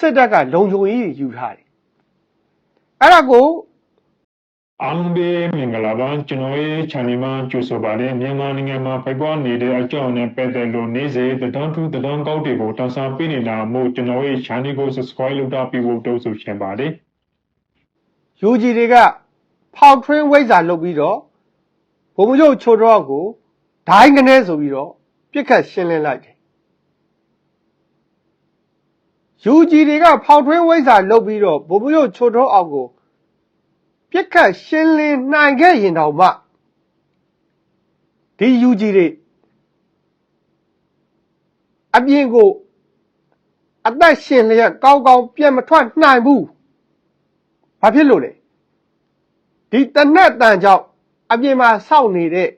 စစ်တပ်ကလုံခြုံရေးယူထားတယ်အဲ့ဒါကိုအားလုံးပဲမင်္ဂလာပါကျွန်တော်ရဲ့ channel မှာကြိုဆိုပါတယ်မြန်မာနိုင်ငံမှာဖိုက်ပွားနေတဲ့အကြောင်းနဲ့ပတ်သက်လို့နေ့စဉ်တဒန်းတူတဒန်းကောက်တွေကိုတန်ဆာပေးနေတာမို့ကျွန်တော်ရဲ့ channel ကို subscribe လုပ်တာပြီးဖို့တောင်းဆိုချင်ပါတယ်ယူဂျီတွေကဖောက်ထွင်းဝိဇ္ဇာလုပ်ပြီးတော့ဘုံမကျုပ်ချိုတော့ကိုဒိုင်းကနေဆိုပြီးတော့ပြစ်ခတ်ရှင်းလင်းလိုက်တ ယ်ယူဂျီတွေကဖောက်ထွင်းဝိဇ္ဇာလုပ်ပြီးတော့ဘုံမကျုပ်ချိုတော့အောက်ကိုပြစ်ခတ်ရှင်းလင်းနိုင်ခဲ့ရင်တောင်မှဒီယူဂျီတွေအပြင်ကိုအသက်ရှင်လျက်ကောင်းကောင်းပြန်မထွက်နိုင်ဘူးဘာဖြစ်လို့လဲဒီတနက်တန်ကြောင့်အပြင်မှာစောင့်နေတဲ့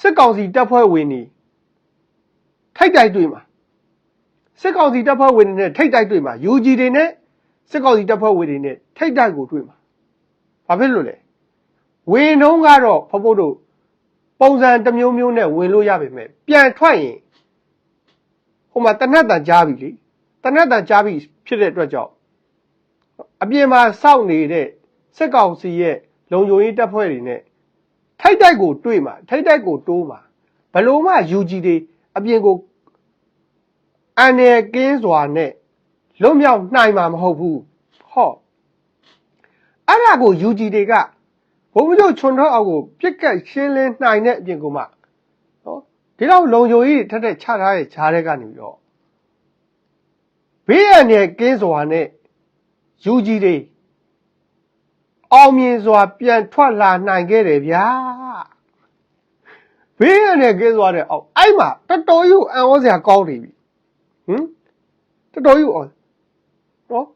စစ်ကောင်စီတပ်ဖွဲ့ဝင်တွေထိတ်တိုက်တွေ့မှာ စစ်ကောင်စီတပ်ဖွဲ့ဝင်တွေနဲ့ထိတ်တိုက်တွေ့မှာ UG တွေနဲ့စစ်ကောင်စီတပ်ဖွဲ့ဝင်တွေနဲ့ထိတ်တိုက်ကိုတွေ့မှာဘာဖြစ်လို့လဲဝင်တော့ကတော့ဖဖို့တို့ပုံစံတစ်မျိုးမျိုးနဲ့ဝင်လို့ရပါမယ်ပြန်ထွက်ရင်ဟိုမှာတနက်တန်ကြားပြီလေတနက်တန်ကြားပြီဖြစ်တဲ့အတွက်ကြောင့်အပြင်မှာစောင့်နေတဲ့စစ်ကောင်စီရဲ့လုံခြုံရေးတပ်ဖွဲ့တွေနဲ့ထိုက်တိုက်ကိုတွေ့မှာထိုက်တိုက်ကိုတိုးမှာဘလို့မှ UG တွေအပြင်ကို အန်ရကင်းစွာနဲ့လွတ်မြောက်နိုင်မှာမဟုတ်ဘူးဟောအဲ့ဒါကို UG တွေကဘုံမကျုပ်ချွန်တော့အောင်ကိုပြစ်ကတ်ရှင်းလင်းနိုင်တဲ့အပြင်ကိုမှနော်ဒီတော့လုံခြုံရေးထက်တဲ့ချထားတဲ့ဈားတွေကနေပြီးတော့ဘေးရန်ရဲ့ကင်းစွာနဲ့ယူကြီးတွေအောင်မြင်စွာ ပြန်ထွက်လာနိုင်ခဲ့တယ်ဗျာဘေးရတဲ့ကဲစွာတဲ့အောက်အဲ့မှာတော်တော်ကြီးကိုအံ့ဩစရာကောင်းနေပြီ ဟင်တော်တော်ကြီးကိုနော်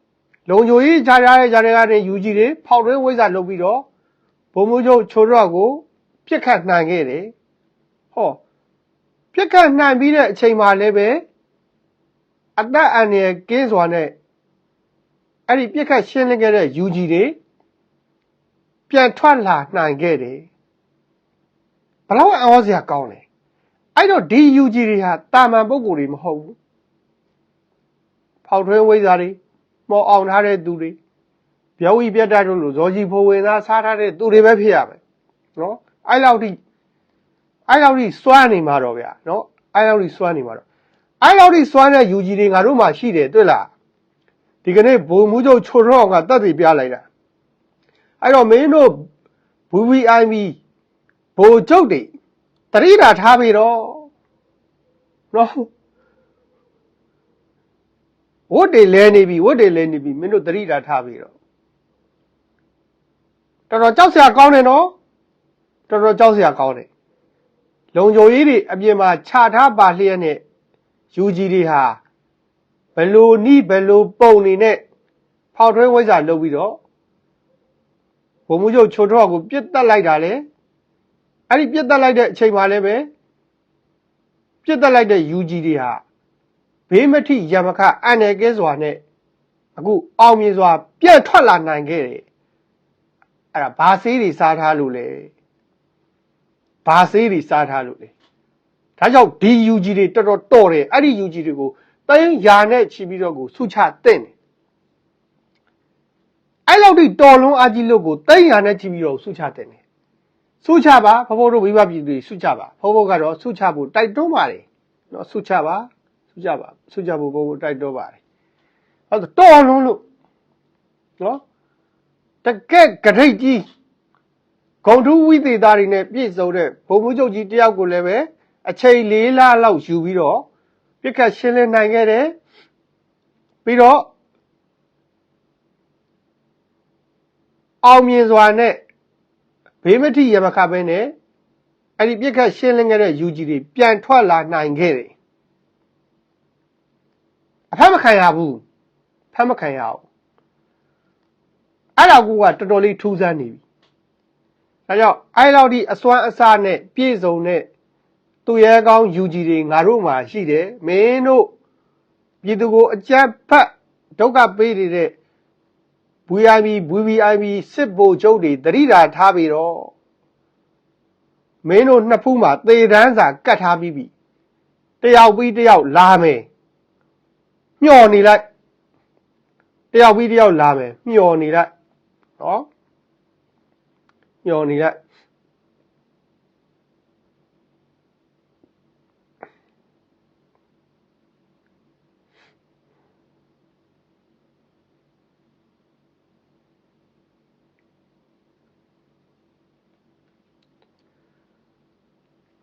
လုံချိုကြီးခြားခြားတဲ့ခြားတဲ့ကနေယူကြီးတွေဖောက်တွင်းဝိဇ္ဇာလုပ်ပြီးတော့ဘုံမိုးချုပ်ချိုးတော့ကိုပြစ်ခတ်နိုင်ခဲ့တယ်ဟောပြစ်ခတ်နိုင်ပြီးတဲ့အချိန်မှာလည်းပဲအသက်အန္တရာယ်ကင်းစွာနဲ့အဲ့ဒီပြစ်ခတ်ရှင်းလင်းခဲ့တဲ့ UG တွေပြန်ထွက်လာနိုင်ခဲ့တယ်ဘလောက်အံ့ဩစရာကောင်းလဲအဲ့တော့ဒီ UG တွေဟာတာမန်ပုံကိုယ်တွေမဟုတ်ဘူး ဖောက်ထွင်းဝိဇ္ဇာတွေမော်အောင်ထားတဲ့သူတွေပြောဝီပြတ်တတ်တို့လိုဇောကြီးဖိုးဝင်သားစားထားတဲ့သူတွေပဲဖြစ်ရမယ်နော်အဲ့လောက်ထိအဲ့လောက်ထိစွမ်းနေမှာတော့ဗျာနော်အဲ့လောက်ထိစွမ်းနေမှာတော့အဲ့လောက်ထိစွမ်းတဲ့ UG တွေငါတို့မှရှိတယ်တွေ့လားဒီကနေ့ဘုံမှုချုပ်ချိုတော့ကတတ်ပြီးပြလိုက်တာအဲ့တော့မင်းတို့ VVIP ဘိုလ်ချုပ်တွေတတိတာထားပြီတော့နော် ဝတ်တွေလဲနေပြီဝတ်တွေလဲနေပြီမင်းတို့တတိတာထားပြီတော့တော်တော်ကြောက်စရာကောင်းတယ်နော်တော်တော်ကြောက်စရာကောင်းတယ်လုံခြုံရေးတွေအပြင်မှာခြာထားပါလျက်နဲ့ UG တွေဟာဘလို့နိဘလို့ပုံနေနဲ့ဖောက်ထွဲဝိဇ္ဇာလုပ်ပြီးတော့ဘုံမှုချုပ်ချိုတော့ကိုပြစ်တက်လိုက်တာလေအဲ့ဒီပြစ်တက်လိုက်တဲ့အချိန်မှလည်းပဲပြစ်တက်လိုက်တဲ့ UG တွေဟာ ဘေးမထိရမခအန်နယ်ကဲစွာနဲ့အခုအောင်မြင်စွာ ပြန့်ထွက်လာနိုင်ခဲ့တယ်အဲ့ဒါဘာဆေးတွေစားထားလို့လဲဘာဆေးတွေစားထားလို့လဲဒါကြောင့်ဒီ UG တွေတော်တော်တော်တယ်အဲ့ဒီ UG တွေကိုတိုင်းယာနဲ့ချီပြီးတော့ကိုဆုချတဲ့တယ်အဲ့လောက်ထိတော်လုံးအကြီးလို့ကိုတိုင်းယာနဲ့ချီပြီးတော့ဆုချတဲ့တယ်ဆုချပါဖဖို့တို့ဝိဘပြည်သူတွေဆုချပါဖဖို့ကတော့ဆုချဖို့တိုက်တွန်းပါတယ်နော်ဆုချပါ ဆုချပါဆုချဖို့ဘို့ဘို့တိုက်တွန်းပါတယ်အဲ့တော့တော်လုံးလို့နော်တကက်ကထိတ်ကြီးဂုံထူးဝိသေသားတွေနဲ့ပြည့်စုံတဲ့ဘုံမှုချုပ်ကြီးတယောက်ကိုလည်းပဲအချိန်၄လလောက်ယူပြီးတော့ပြစ်ခတ်ရှင်းလင်းနိုင်ခဲ့တယ်ပြီးတော့အောင်မြင်စွာနဲ့ဘေးမထိရမခပဲနဲ့အဲ့ဒီပြစ်ခတ်ရှင်းလင်းခဲ့တဲ့ UG တွေပြန်ထွက်လာနိုင်ခဲ့တယ် အဖက်မခံရဘူးဖက်မခံရဘူးအဲ့ဒါကူကတော်တော်လေးထူးဆန်းနေပြီဒါကြောင့်အဲ့လောက်ဒီအစွမ်းအစနဲ့ပြည့်စုံတဲ့သူရဲကောင်း UG တွေငါတို့မှာရှိတယ်မင်းတို့ပြည်သူကိုအကြမ်းဖက်ဒုက္ခပေးနေတဲ့ VIB VVIB စစ်ဗိုလ်ချုပ်တွေတတိတာထားပြီးတော့မင်းတို့နှစ်ဖူးမှာသေတန်းစာကတ်ထားပြီးပြီတယောက်ပြီးတယောက်လာမယ် မျောနေလိုက်တယောက်ပြီးတယောက်လာမယ်မျောနေလိုက်နော်မျောနေလိုက်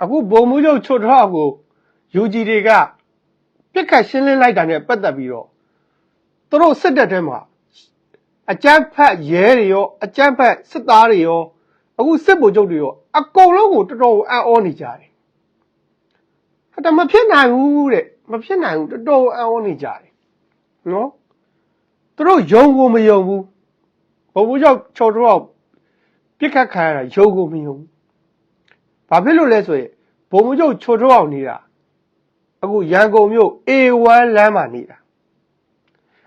အခုဘုံမှုချုပ်ချွတ်ထောက်ကိုယူဂျီတွေက ပြစ်ခတ်ရှင်းလင်းလိုက်တာနဲ့ပတ်သက်ပြီးတော့သူတို့စစ်တပ်ထဲမှာအကြမ်းဖက်ရဲတွေရောအကြမ်းဖက်စစ်သားတွေရောအခုစစ်ဗိုလ်ချုပ်တွေရောအကုန်လုံးကိုတော်တော်အံ့ဩနေကြတယ်ဟာဒါမဖြစ်နိုင်ဘူးတဲ့မဖြစ်နိုင်ဘူးတော်တော်အံ့ဩနေကြတယ်နော်သူတို့ယုံကိုမယုံဘူးဘုံဘူးကြောင့်ချော်တော့ပြစ်ခတ်ခံရတာယုံကိုမယုံဘူးဘာဖြစ်လို့လဲဆိုရင်ဘုံဘူးချုပ်ချိုးတော့အောင်နေတာ အခုရန်ကုန်မြို့ A1 လမ်းမှာနေတာ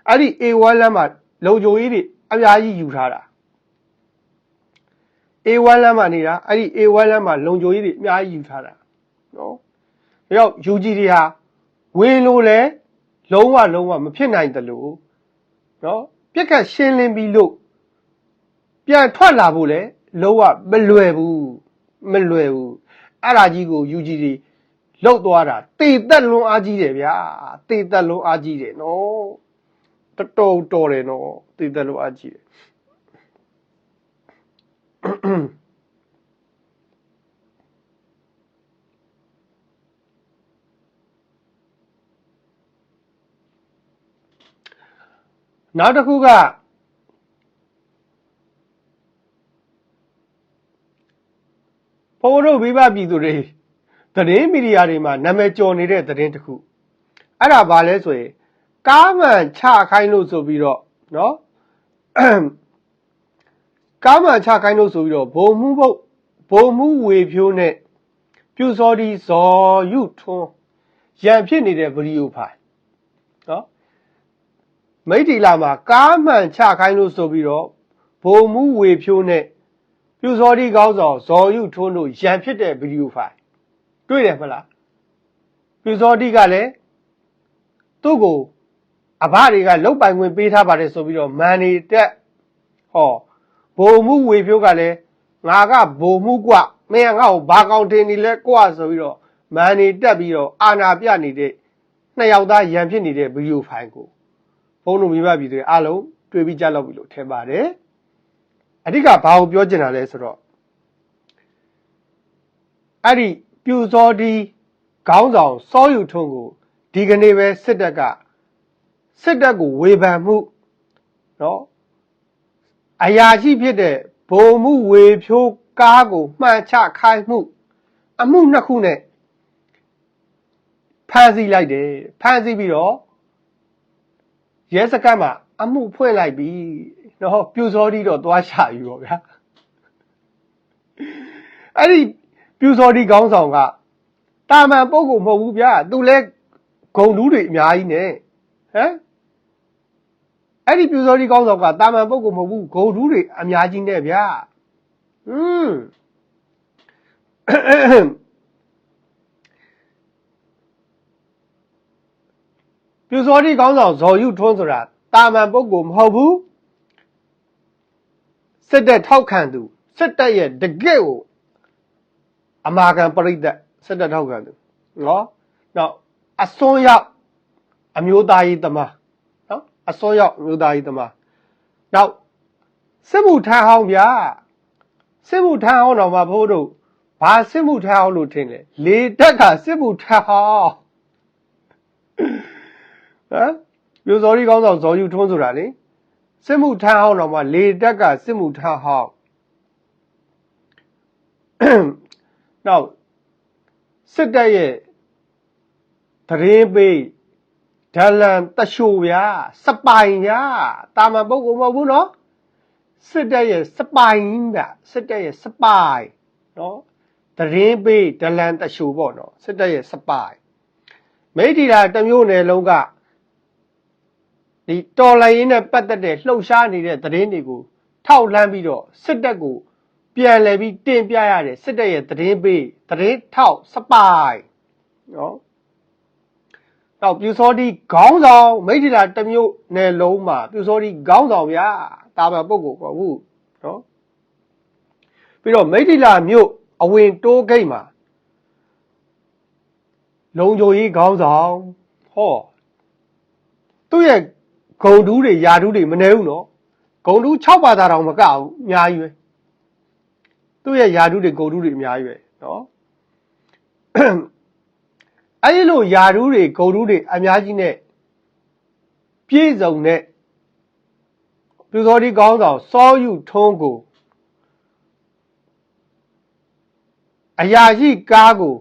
အဲ့ဒီ A1 လမ်းမှာလုံခြုံရေးတွေအများကြီးယူထားတာ A1 လမ်းမှာနေတာအဲ့ဒီ A1 လမ်းမှာလုံခြုံရေးတွေအများကြီးယူထားတာနော်ဒါကြောင့် UG တွေဟာဝင်လို့လဲလုံးဝလုံးဝမဖြစ်နိုင်တယ်လို့နော်ပြက်ကရှင်းလင်းပြီးလို့ပြန်ထွက်လာဖို့လဲလုံးဝမလွယ်ဘူးမလွယ်ဘူးအဲ့ဒါကြီးကို UG တွေ လောက်သွားတာတေသက်လွန်အားကြီးတယ်ဗျာတေသက်လွန်အားကြီးတယ်နော်တော်တော်တော်တယ်နော်တေသက်လွန်အားကြီးတယ်နောက်တစ်ခုကဘိုးတို့မိဘပြည်သူတွေ သတင်းမီဒီယာတွေမှာနာမည်ကျော်နေတဲ့သတင်းတစ်ခုအဲ့ဒါဘာလဲဆိုရင်ကားမှန်ချခိုင်းလို့ဆိုပြီးတော့နော်ကားမှန်ချခိုင်းလို့ဆိုပြီးတော့ဘုံမှုဘုတ်ဘုံမှုဝေဖြိုးနဲ့ပြူစောဒီဇော်ယုထွန်းရံဖြစ်နေတဲ့ဗီဒီယိုဖိုင်နော်မိတ်တီလာမှာကားမှန်ချခိုင်းလို့ဆိုပြီးတော့ဘုံမှုဝေဖြိုးနဲ့ပြူစောဒီကောင်းဆောင်ဇော်ယုထွန်းတို့ရံဖြစ်တဲ့ဗီဒီယိုဖိုင် တွေ့တယ်မလားပြူစောတိကလည်းသူ့ကိုအဘတွေကလုတ်ပိုင်ခွင့်ပေးထားပါတယ်ဆိုပြီးတော့မန်နေတက်ဟောဘုံမှုဝေဖြိုးကလည်းငါကဘုံမှုกว่าမင်းကငါ့ကိုဘာကောင်းတင်နေလဲกว่าဆိုပြီးတော့မန်နေတက်ပြီးတော့အာနာပြနေတဲ့နှစ်ယောက်သားရန်ဖြစ်နေတဲ့ဗီဒီယိုဖိုင်ကို ဘုန်းတော်မိဘပြည်တွေအားလုံးတွေ့ပြီးကြလောက်ပြီလို့ထင်ပါတယ်အဓိကဘာကိုပြောချင်တာလဲဆိုတော့အဲ့ဒီ ပြူစောဒီခေါင်းဆောင်စောယူထွန်းကိုဒီကနေ့ပဲစစ်တပ်ကစစ်တပ်ကိုဝေဖန်မှုเนาะအရာရှိဖြစ်တဲ့ဘုံမှုဝေဖြိုးကားကိုမှန်ချခိုင်းမှုအမှုနှစ်ခုနဲ့ဖမ်းဆီးလိုက်တယ်ဖမ်းဆီးပြီးတော့ ရဲစခန်းမှာအမှုဖွင့်လိုက်ပြီနော်ပြူစောတီတော့သွားရှာယူတော့ဗျာအဲ့ဒီ ပြူစောတီခေါင်းဆောင်ကတာမန်ပုဂ္ဂိုလ်မဟုတ်ဘူးဗျာသူလဲဂုံလူးတွေအများကြီးနဲ့ဟမ်အဲ့ဒီပြူစောတီခေါင်းဆောင်ကတာမန်ပုဂ္ဂိုလ်မဟုတ်ဘူးဂုံလူးတွေအများကြီးနဲ့ဗျာဟွန်းပြူစောတိကောင်းဆောင်ဇော်ယုထွန်းဆိုတာတာမန်ပုဂ္ဂိုလ်မဟုတ်ဘူးစစ်တပ်ထောက်ခံသူစစ်တပ်ရဲ့တကယ့်ကို အမာခံပရိသတ်စစ်တပ်ထောက်ခံသူနော်နောက်အစွန်းရောက်အမျိုးသားရေးသမားနော်အစွန်းရောက်အမျိုးသားရေးသမားနောက်စစ်မှုထမ်းဟောင်းဗျာစစ်မှုထမ်းဟောင်းတော့မှဘိုးတို့ဘာစစ်မှုထမ်းဟောင်းလို့ထင်လဲလေတက်ကစစ်မှုထမ်းဟောင်းဟမ်ပြိုစော်ရီကောင်းဆောင်ဇော်ယူထွန်းဆိုတာလေစစ်မှုထမ်းဟောင်းတော့မှလေတက်ကစစ်မှုထမ်းဟောင်း နောက်စစ်တပ်ရဲ့သတင်းပေးဒလန်တရှိုဗျာစပိုင်ဗျာတာမန်ပုဂ္ဂိုလ်မဟုတ်ဘူးနော်စစ်တပ်ရဲ့စပိုင်ဗျစစ်တပ်ရဲ့စပိုင်နော်သတင်းပေးဒလန်တရှိုပေါ့နော်စစ်တပ်ရဲ့စပိုင်မိထီလာတစ်မျိုးနယ်လုံးကဒီတော်လိုင်းရင်းနဲ့ပတ်သက်တဲ့လှုပ်ရှားနေတဲ့သတင်းတွေကိုထောက်လှမ်းပြီးတော့စစ်တပ်ကို ပြန်လည်ပြီးတင်ပြရတဲ့စစ်တပ်ရဲ့သတင်းပေးသတင်းထောက်စပိုင်နော်နောက်ပြူစောတိခေါင်းဆောင်မိထ္ထီလာတစ်မျိုးနယ်လုံးမှာပြူစောတိခေါင်းဆောင်ဗျာတာမန်ပုဂ္ဂိုလ်ပေါ့ဘူးနော်ပြီးတော့မိထ္ထီလာမြို့အဝင်တိုးဂိတ်မှာလုံခြုံရေးခေါင်းဆောင်ဟောသူ့ရဲ့ဂုံတူးတွေယာတူးတွေမနေဘူးနော်ဂုံတူး6ပါးသာတောင်မကဘူးအများကြီးပဲ သူ့ရဲ့ယာတူးတွေဂုံတူးတွေအများကြီးပဲနော်အဲ့ဒီလိုယာတူးတွေဂုံတူးတွေအများကြီးနဲ့ပြည့်စုံတဲ့ပြူစောတိကောင်းဆောင်စောယူထုံးကိုအရာရှိကားကို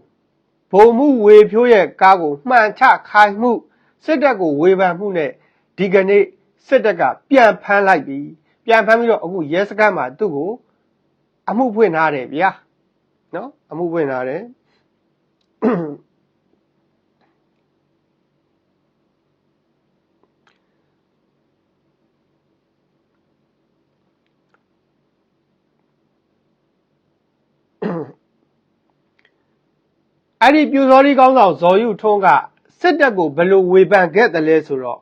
ဘုံမှုဝေဖြိုးရဲ့ကားကိုမှန်ချခိုင်းမှုစစ်တပ်ကိုဝေဖန်မှုနဲ့ဒီကနေ့စစ်တပ်ကပြန်ဖမ်းလိုက်ပြီပြန်ဖမ်းပြီးတော့အခုရဲစခန်းမှာသူ့ကို အမှုဖွင့်ထားတယ်ဗျာနော်အမှုဖွင့်ထားတယ်အဲ့ဒီပြူစောတိကောင်းဆောင်ဇော်ယူထွန်းကစစ်တပ်ကိုဘယ်လိုဝေဖန်ခဲ့တယ်လဲဆိုတော့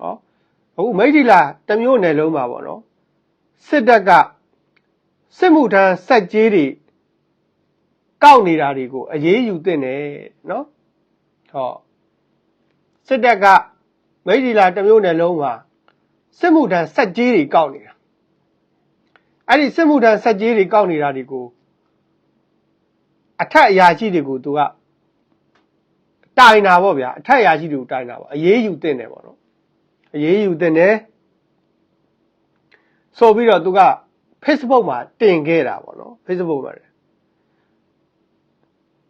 ဟောအခုမိထ္ထီလာတစ်မျိုးနယ်လုံးမှာပေါ့နော်စစ်တပ်က စစ်မှုထမ်းစက်ကြီးတွေကောက်နေတာတွေကိုအရေးယူသင့်တယ်နော်ဟောစစ်တပ်ကမိထ္ထီလာတစ်မျိုးနယ်လုံးမှာစစ်မှုထမ်းစက်ကြီးတွေကောက်နေတာအဲ့ဒီစစ်မှုထမ်းစက်ကြီးတွေကောက်နေတာတွေကိုအထက်အရာရှိတွေကိုသူကတိုင်တာပေါ့ဗျာအထက်အရာရှိတွေကိုတိုင်တာပေါ့အရေးယူတင်တယ်ပေါ့နော်အရေးယူတင်တယ်ဆိုပြီးတော့သူက Facebook မှာတင်ခဲ့တာပေါ့နော် Facebook မှာတယ်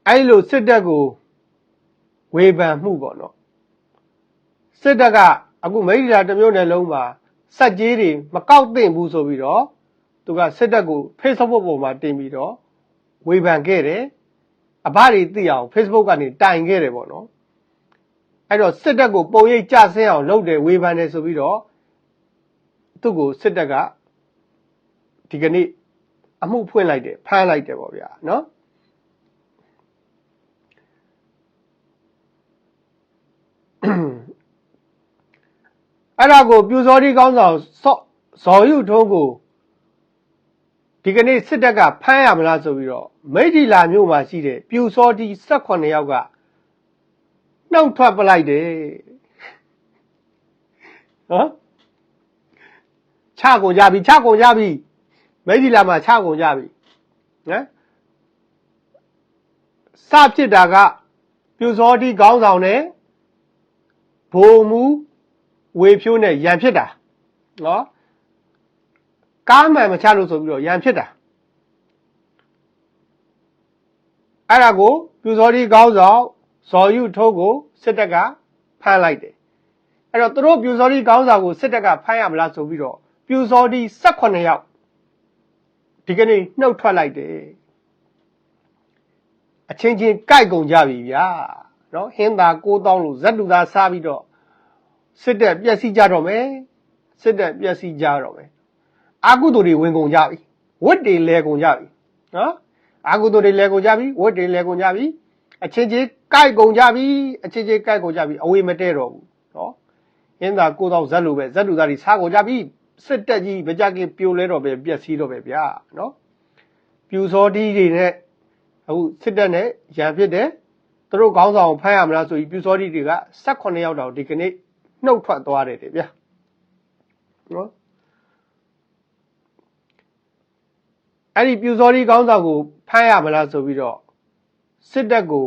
အဲ့လိုစစ်တပ်ကိုဝေဖန်မှုပေါ့နော်စစ်တပ်ကအခုမိထ္ထီလာတစ်မျိုးနယ်လုံးမှာစက်ကြီးတွေမကောက်သင့်ဘူးဆိုပြီးတော့သူကစစ်တပ်ကို Facebook ပေါ်မှာတင်ပြီးတော့ဝေဖန်ခဲ့တယ်အဘတွေသိအောင် Facebook ကနေတိုင်ခဲ့တယ်ပေါ့နော်အဲ့တော့စစ်တပ်ကိုပုံရိပ်ကြဆင်းအောင်လုပ်တယ်ဝေဖန်တယ်ဆိုပြီးတော့သူ့ကိုစစ်တပ်က ဒီကနေ့အမှုဖွင့်လိုက်တယ်ဖမ်းလိုက်တယ်ပေါ့ဗျာနော်အဲ့ဒါကိုပြူစောတိကောင်းဆောင်စော့ဇော်ယူထုံးကိုဒီကနေ့စစ်တပ်ကဖမ်းရမလားဆိုပြီးတော့မိထ္ထီလာမြို့မှာရှိတဲ့ပြူစောတီ18ယောက်ကနှုတ်ထွက်ပလိုက်တယ်ဟမ်ချကုန်ကြပြီချကုန်ကြပြီ မိထ္ထီလာမှာချကုန်ကြပြီနော်စဖြစ်တာကပြူစောတီခေါင်းဆောင်နဲ့ဘိုလ်မူဝေဖြိုးနဲ့ရန်ဖြစ်တာနော်ကားမှန်မချလို့ဆိုပြီးတော့ရန်ဖြစ်တာအဲ့ဒါကိုပြူစောတိကောင်းဆောင်ဇော်ယူထိုးကိုစစ်တပ်ကဖမ်းလိုက်တယ်အဲ့တော့သူတို့ပြူစောတိကောင်းဆောင်ကိုစစ်တပ်ကဖမ်းရမလားဆိုပြီးတော့ပြူစောတိ18ယောက် ဒီကနေ့နှုတ်ထွက်လိုက်တယ်အချင်းချင်းကြိုက်ကုန်ကြပြီဗျာနော်ဟင်းသာ9000လို့ဇက်တူသားစားပြီးတော့စစ်တပ်ပြက်စီးကြတော့မယ်စစ်တပ်ပြက်စီးကြတော့မယ်အာကုသိုလ်တွေဝင်ကုန်ကြပြီဝတ်တွေလဲကုန်ကြပြီနော်အာကုသိုလ်တွေလဲကုန်ကြပြီဝတ်တွေလဲကုန်ကြပြီအချင်းချင်းကြိုက်ကုန်ကြပြီအချင်းချင်းကြိုက်ကုန်ကြပြီအဝေးမတဲတော့ဘူးနော်အင်းသာကိုတော့ဇက်လိုပဲဇက်လူသားတွေစားကုန်ကြပြီ စစ်တက်ကြီးဗကြကင်ပြိုလဲတော့ပဲပြက်စီးတော့ပဲဗျာနော်ပြူစောတီးတွေနဲ့အခုစစ်တက်နဲ့ရန်ဖြစ်တယ်သူတို့ခေါင်းဆောင်ကိုဖမ်းရမလားဆိုပြီးပြူစောတီးတွေက18ယောက်တောင်ဒီကနေ့နှုတ်ထွက်သွားတယ်တဲ့ဗျာနော်အဲ့ဒီပြူစောတိကောင်းဆောင်ကိုဖမ်းရမလားဆိုပြီးတော့စစ်တပ်ကို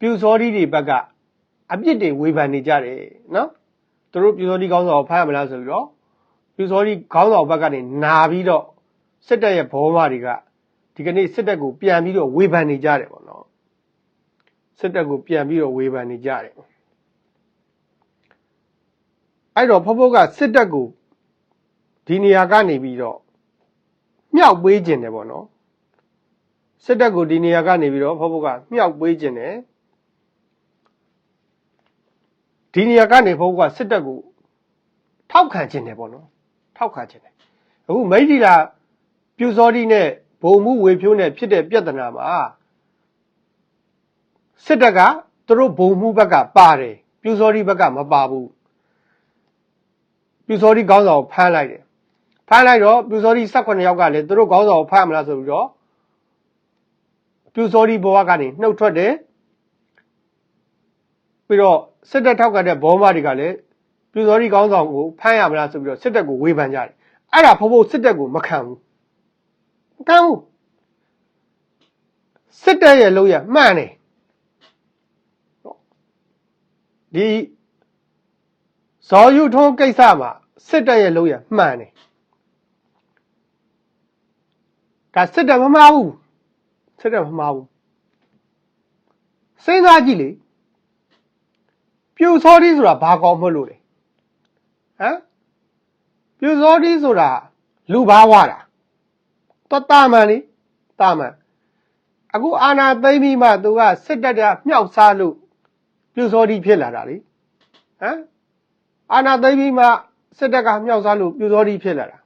ပြူစောတိတွေဘက်ကအပြစ်တွေဝေဖန်နေကြတယ်နော်သူတို့ပြူစောတိကောင်းဆောင်ကိုဖမ်းရမလားဆိုပြီးတော့ ပြူစောတိကောင်းဆောင်ဘက်ကနေနာပြီးတော့စစ်တပ်ရဲ့ဘောမတွေကဒီကနေ့စစ်တပ်ကိုပြန်ပြီးတော့ဝေဖန်နေကြတယ်ပေါ့နော်စစ်တပ်ကိုပြန်ပြီးတော့ဝေဖန်နေကြတယ်အဲ့တော့ဖဖို့ကစစ်တပ်ကိုဒီနေရာကနေပြီးတော့မြောက်ပေးခြင်းတယ်ပေါ့နော်စစ်တပ်ကိုဒီနေရာကနေပြီးတော့ဖဖို့ကမြောက်ပေးခြင်းတယ်ဒီနေရာကနေဖဖို့ကစစ်တပ်ကိုထောက်ခံခြင်းတယ်ပေါ့နော် ထောက်ခံခြင်းတယ်အခုမိတ်ဒီလာပြူစောတိနဲ့ဘုံမှုဝေဖြိုးနဲ့ဖြစ်တဲ့ပြဿနာမှာစစ်တပ်ကသူတို့ဘုံမှုဘက်ကပါတယ်ပြူစောတိဘက်ကမပါဘူးပြူစောတိခေါင်းဆောင်ကိုဖမ်းလိုက်တယ်ဖမ်းလိုက်တော့ပြူစောတိ18ယောက်ကလည်းသူတို့ခေါင်းဆောင်ကိုဖမ်းမလားဆိုပြီးတော့ပြူစောတိဘဝကနေနှုတ်ထွက်တယ်ပြီးတော့စစ်တပ်ထောက်ကန်တဲ့ဘောမတွေကလည်း ပြူစောတိခေါင်းဆောင်ကိုဖမ်းရမလားဆိုပြီးတော့စစ်တပ်ကိုဝေဖန်ကြတယ်အဲ့ဒါဖို့ဖို့စစ်တပ်ကိုမခံဘူးမခံဘူးစစ်တပ်ရဲ့လုပ်ရမှန်တယ်ဒီဇော်ယူထုံးကိစ္စမှာစစ်တပ်ရဲ့လုပ်ရမှန်တယ်ဒါစစ်တပ်မမှားဘူးစစ်တပ်မမှားဘူးစဉ်းစားကြည့်လေပြူစောတိဆိုတာဘာကောင်းမလို့လဲ ဟမ်ပြူစောတိဆိုတာလူဘာဝတာတော့တာမန်လေတာမန်အခုအာနာသိမ့်ပြီးမှသူကစစ်တပ်ကမြောက်စားလို့ပြူစောတိဖြစ်လာတာလေဟမ်အာနာသိမ့်ပြီးမှစစ်တပ်ကမြောက်စားလို့ပြူစောတိဖြစ်လာတာ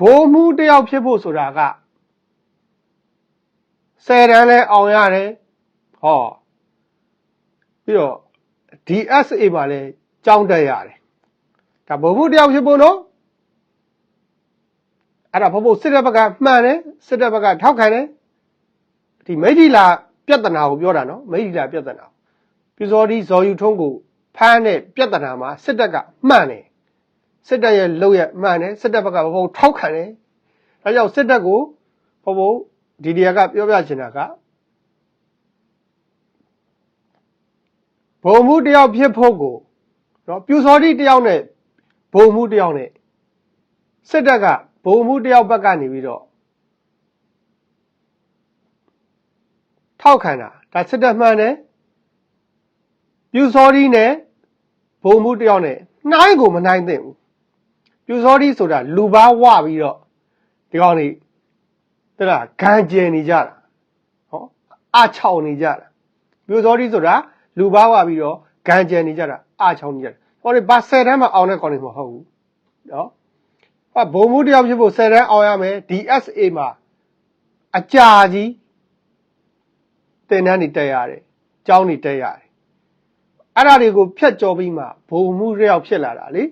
ဘိုးမှုတယောက်ဖြစ်ဖို့ဆိုတာကဆယ်တန်းလဲအောင်ရတယ်ဟောပြီးတော့ DSA မှာလဲ ကြောင်းတက်ရတယ်ဒါဘိုးမှုတယောက်ဖြစ်ဖို့နော်အဲ့ဒါဘိုးဘိုးစစ်တပ်ဘက်ကမှန်တယ်စစ်တပ်ဘက်ကထောက်ခံတယ်ဒီမိတ်လာပြဿနာကိုပြောတာနော်မိတ်လာပြဿနာပြူစောဒီဇော်ယူထုံးကိုဖမ်းတဲ့ပြဿနာမှာစစ်တပ်ကမှန်တယ်စစ်တပ်ရဲ့လုပ်ရမှန်တယ်စစ်တပ်ဘက်ကဘိုးထောက်ခံတယ်ဒါကြောင့်စစ်တပ်ကိုဘိုးဘိုးဒီဒီယာကပြောပြချင်တာကဘုံမှုတယောက်ဖြစ်ဖို့ကို နော်ပြူစောတိတယောက်နဲ့ဘုံမှုတယောက်နဲ့စစ်တပ်ကဘုံမှုတယောက်ဘက်ကနေပြီးတော့ထောက်ခံတာဒါစစ်တပ်မှန်တယ်ပြူစောတိနဲ့ဘုံမှုတယောက်နဲ့နှိုင်းကိုမနှိုင်းသင့်ဘူးပြူစောတိဆိုတာလူပါဝပြီးတော့ဒီကောင်နေတဲ့လားဂန်ကျင်နေကြတာဟောအချောင်နေကြတာပြူစောတိဆိုတာလူပါဝပြီးတော့ဂန်ကျင်နေကြတာ အချောင်နေကြတာဟောဒီဘာဆယ်တန်းမှာအောင်တဲ့ကောင်တွေမဟုတ်ဘူးနော်ဟာဘုံမှုတယောက်ဖြစ်ဖို့ဆယ်တန်းအောင်ရမယ် DSA မှာအကြာကြီးတင်တန်းနေတက်ရတယ်ကျောင်းနေတက်ရတယ်အဲ့ဒါတွေကိုဖြတ်ကျော်ပြီးမှဘုံမှုတယောက်ဖြစ်လာတာလေ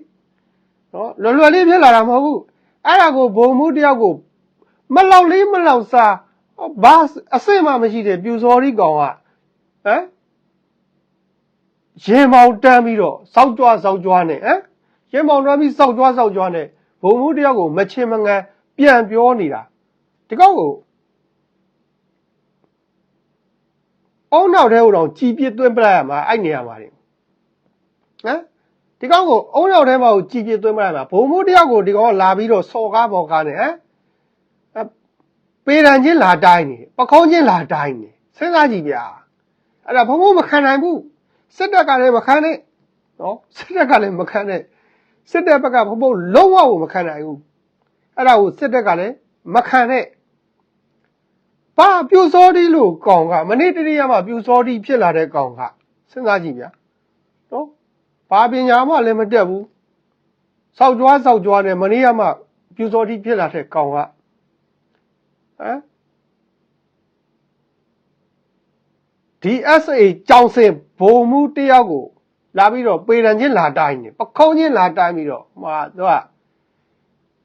နော်လွယ်လွယ်လေးဖြစ်လာတာမဟုတ်ဘူးအဲ့ဒါကိုဘုံမှုတယောက်ကိုမလောက်လေးမလောက်စားဘာအစစ်မှမရှိတဲ့ပြူစော်ဒီကောင်ကဟမ် ရင်မောင်တန်းပြီးတော့စောက်ကြွားစောက်ကြွားနဲ့ဟမ်ရင်မောင်တန်းပြီးစောက်ကြွားစောက်ကြွားနဲ့ဘုံမှုတယောက်ကိုမချင်မငန်ပြန်ပြောနေတာဒီကောင်ကိုအုံနောက်ထဲကိုတော့ကြည်ပြစ်သွင်းပလိုက်ရမှာအဲ့နေရာမှာနေဟမ်ဒီကောင်ကိုအုံနောက်ထဲမှာကိုကြည်ပြစ်သွင်းပလိုက်ရမှာဘုံမှုတယောက်ကိုဒီကောင်ကလာပြီးတော့စော်ကားပေါ်ကားနဲ့ဟမ်ပေရန်ချင်းလာတိုင်းနေပကုံးချင်းလာတိုင်းနေစဉ်းစားကြည့်ဗျာအဲ့ဒါဘုံဘုံမခံနိုင်ဘူး စစ်တပ်ကလည်းမခံနဲ့နော်စစ်တပ်ကလည်းမခံနဲ့စစ်တပ်ဘက်ကဘုံဘုံလုံးဝကိုမခံနိုင်ဘူးအဲ့ဒါကိုစစ်တပ်ကလည်းမခံနဲ့ဘာပြူစောတိလို့ကောင်ကမနေ့တနေ့ကမှပြူစောတိဖြစ်လာတဲ့ကောင်ကစဉ်းစားကြည့်ဗျာနော်ဘာပညာမှလည်းမတက်ဘူးစောက်ကြွားစောက်ကြွားနဲ့မနေ့ကမှပြူစောတိဖြစ်လာတဲ့ကောင်ကဟမ် DSA ကြောင်စင်ဘုံမှုတယောက်ကိုလာပြီးတော့ပေရန်ချင်းလာတိုင်းနေပခုံးချင်းလာတိုင်းပြီးတော့မှာသူက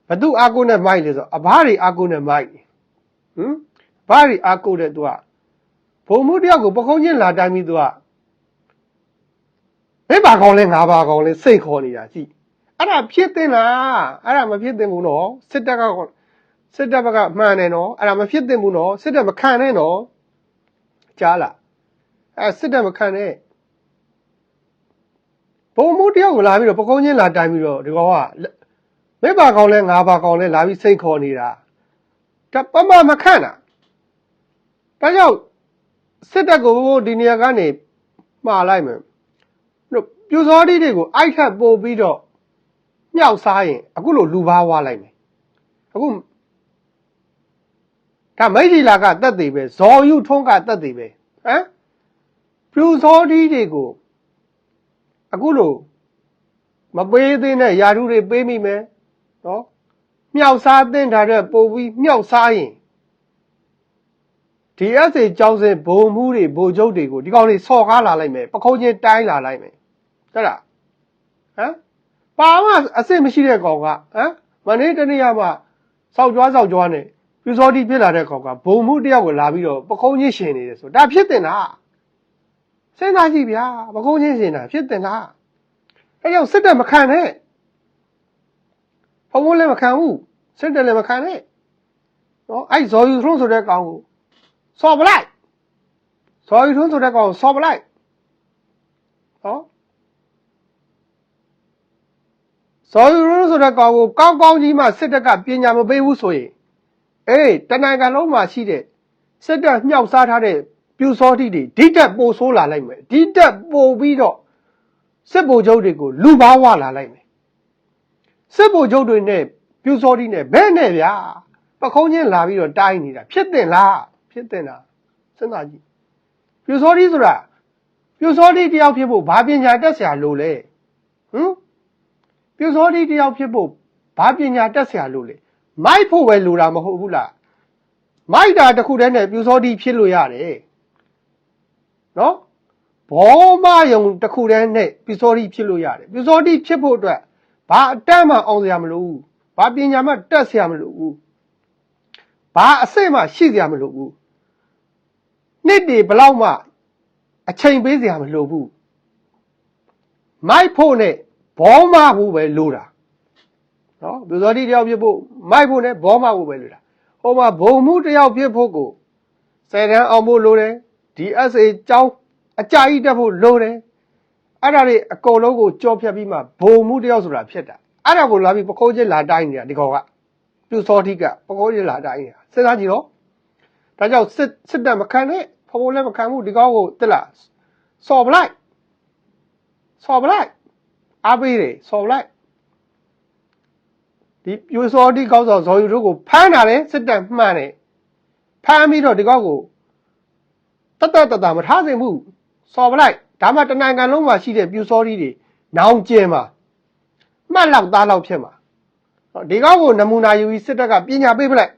ဘသူအာကိုနဲ့မိုက်လေဆိုအဘားတွေအာကိုနဲ့မိုက်နေဟမ်ဘာတွေအာကိုတဲ့သူကဘုံမှုတယောက်ကိုပခုံးချင်းလာတိုင်းပြီးသူကဘယ်ပါကောင်းလဲငါပါကောင်းလဲစိတ်ခေါ်နေတာကြည့်အဲ့ဒါဖြစ်တင်လားအဲ့ဒါမဖြစ်တင်ဘူးနော်စစ်တပ်ကစစ်တပ်ဘက်ကမှန်တယ်နော်အဲ့ဒါမဖြစ်တင်ဘူးနော်စစ်တပ်မခံနဲ့နော်ကြားလား အဲစစ်တပ်မခံနဲ့ဘုံမှုတယောက်ကိုလာပြီးတော့ပကုံးချင်းလာတိုင်ပြီးတော့ဒီကောင်ကမိဘကောင်လဲငါးပါကောင်လဲလာပြီးစိတ်ခေါ်နေတာဒါပမမခံတာဒါကြောင့်စစ်တပ်ကိုဒီနေရာကနေမှားလိုက်မယ်တို့ပြူစောတိတွေကိုအိုက်ထပ်ပို့ပြီးတော့မြောက်စားရင်အခုလိုလူဘာဝါလိုက်မယ်အခုဒါမိတ်ကြီးလာကတက်သေးပဲဇော်ယူထုံးကတက်သေးပဲဟမ် ပြူစောတိတွေကိုအခုလိုမပေးသေးတဲ့ယာရုတွေပေးမိမယ်နော်မြောက်စားတင်ထားတဲ့ပို့ပြီးမြောက်စားရင် DSA ကြောင်းစင်ဘုံမှုတွေဘိုလ်ချုပ်တွေကိုဒီကောင်တွေဆော့ကားလာလိုက်မယ်ပခုံးချင်းတိုင်းလာလိုက်မယ်ဟုတ်လားဟမ်ပါမအစ်စ်မရှိတဲ့ကောင်ကဟမ်မနေ့တနေ့ကမှစောက်ကြွားစောက်ကြွားနဲ့ပြူစောတိဖြစ်လာတဲ့ကောင်ကဘုံမှုတယောက်ကိုလာပြီးတော့ပခုံးချင်းရှင်နေတယ်ဆိုဒါဖြစ်တင်လား စဉ်းစားကြည့်ဗျာပခုံးချင်းရှင်တာဖြစ်တင်လားအဲကြောင့်စစ်တပ်မခံနဲ့ဘုံမှုလည်းမခံဘူးစစ်တပ်လည်းမခံနဲ့နော်အဲ့ဇော်ယူထုံးဆိုတဲ့ကောင်ကိုဆော်ပလိုက်ဆော်ယူထုံးဆိုတဲ့ကောင်ဆော်ပလိုက်ဟောဆော်ယူထုံးဆိုတဲ့ကောင်ကိုကောင်းကောင်းကြီးမှစစ်တပ်ကပညာမပေးဘူးဆိုရင်အေးတနိုင်ငံလုံးမှာရှိတဲ့စစ်တပ်မြှောက်စားထားတဲ့ ပြူစောတိတွေဒီတက်ပိုဆိုးလာလိုက်မယ်ဒီတက်ပိုပြီးတော့စစ်ဗိုလ်ချုပ်တွေကိုလူဘာဝလာလိုက်မယ်စစ်ဗိုလ်ချုပ်တွေနဲ့ပြူစောတိနဲ့ဘဲနဲ့ဗျာပခုံးချင်းလာပြီးတော့တိုင်းနေတာဖြစ်တင်လားဖြစ်တင်လားစဉ်းစားကြည့်ပြူစောတိဆိုတာပြူစောတိတယောက်ဖြစ်ဖို့ဘာပညာတက်ဆရာလိုလဲဟမ်ပြူစောတိတယောက်ဖြစ်ဖို့ဘာပညာတက်ဆရာလိုလဲမိုက်ဖို့ပဲလိုတာမဟုတ်ဘူးလားမိုက်တာတစ်ခုတည်းနဲ့ပြူစောတိဖြစ်လို့ရတယ် နော်ဘောမယုံတစ်ခုတည်းနဲ့ပစ္စောတိဖြစ်လို့ရတယ်ပစ္စောတိဖြစ်ဖို့အတွက်ဘာအတတ်မှအောင်စရာမလိုဘူးဘာပညာမှတတ်စရာမလိုဘူးဘာအစိတ်မှရှိစရာမလိုဘူးနှစ်တွေဘလောက်မှအချိန်ပေးစရာမလိုဘူးမိုက်ဖို့နဲ့ဘောမဖို့ပဲလိုတာနော်ပစ္စောတိတယောက်ဖြစ်ဖို့မိုက်ဖို့နဲ့ဘောမဖို့ပဲလိုတာဟိုမှာဘုံမှုတယောက်ဖြစ်ဖို့ကိုဆယ်တန်းအောင်ဖို့လိုတယ် DSA ကျောင်းအကြကြီးတက်ဖို့လိုတယ်အဲ့ဒါတွေအကုန်လုံးကိုကြောဖြတ်ပြီးမှဘုံမှုတယောက်ဆိုတာဖြစ်တာအဲ့ဒါကိုလာပြီးပခိုးချင်းလာတိုင်းနေတာဒီကောင်ကပြူစောတိကပခိုးချင်းလာတိုင်းနေတာစဉ်းစားကြည့်တော့ဒါကြောင့်စစ်စစ်တပ်မခံနဲ့ဖဖိုးလည်းမခံဘူးဒီကောင်းကိုတက်လာစော်ပလိုက်စော်ပလိုက်အားပေးတယ်စော်ပလိုက်ဒီပြိုစောတိကောင်းဆောင်ဇော်ယူတို့ကိုဖမ်းတာလေစစ်တပ်မှန်တယ်ဖမ်းပြီးတော့ဒီကောင်းကို တတ်တတ်တတ်တာမထားစင်ဘူးစော်ပလိုက်ဒါမှတနိုင်ငံလုံးမှာရှိတဲ့ပြူစောတိတွေနောင်ကျဲမှာမှတ်လောက်သားလောက်ဖြစ်မှာဟောဒီကောင်းကိုနမူနာယူပြီးစစ်တပ်ကပညာပေးပလိုက်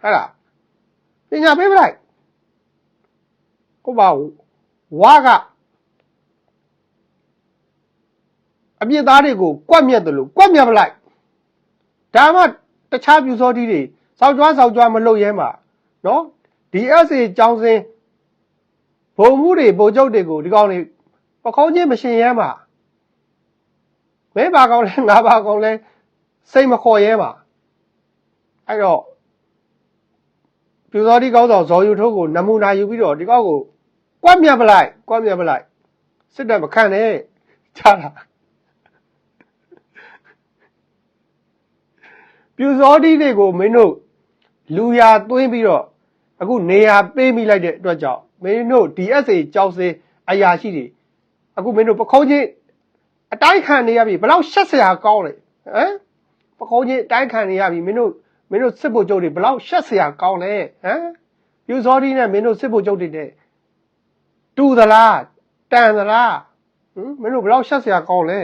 ဟုတ်လားပညာပေးပလိုက်ဟုတ်ပါဘူးဝါကအပြစ်သားတွေကိုကွက်မြက်တယ်လို့ကွက်မြက်ပလိုက်ဒါမှတခြားပြူစောတိတွေစောက်ကြွားစောက်ကြွားမလုပ်ရဲမှာနော် DSA ကျောင်းစင်း ဘုံမှုတွေဗိုလ်ချုပ်တွေကိုဒီကောင်တွေပခုံးချင်းမရှင်ရဲမှာမဲပါကောင်လဲငါပါကောင်လဲစိတ်မခေါ်ရဲမှာအဲ့တော့ပြူစောတိကောင်းဆောင်ဇော်ယူထိုးကိုနမူနာယူပြီးတော့ဒီကောက်ကိုကွက်မြတ်ပလိုက်ကွက်မြတ်ပလိုက်စစ်တပ်မခံနဲ့ချတာပြူစောတိတွေကိုမင်းတို့လူရာသွင်းပြီးတော့အခုနေရာပေးမိလိုက်တဲ့အတွက်ကြောင့် မင်းတို့ DSA ကြောက်စင်းအရာရှိတွေအခုမင်းတို့ပခုံးချင်းအတိုင်းခံနေရပြီဘယ်လောက်ရှက်စရာကောင်းလဲဟမ်ပခုံးချင်းအတိုင်းခံနေရပြီမင်းတို့မင်းတို့စစ်ဗိုလ်ချုပ်တွေဘယ်လောက်ရှက်စရာကောင်းလဲဟမ်ယူစောဒီနဲ့မင်းတို့စစ်ဗိုလ်ချုပ်တွေနဲ့တူသလားတန်သလားဟမ်မင်းတို့ဘယ်လောက်ရှက်စရာကောင်းလဲ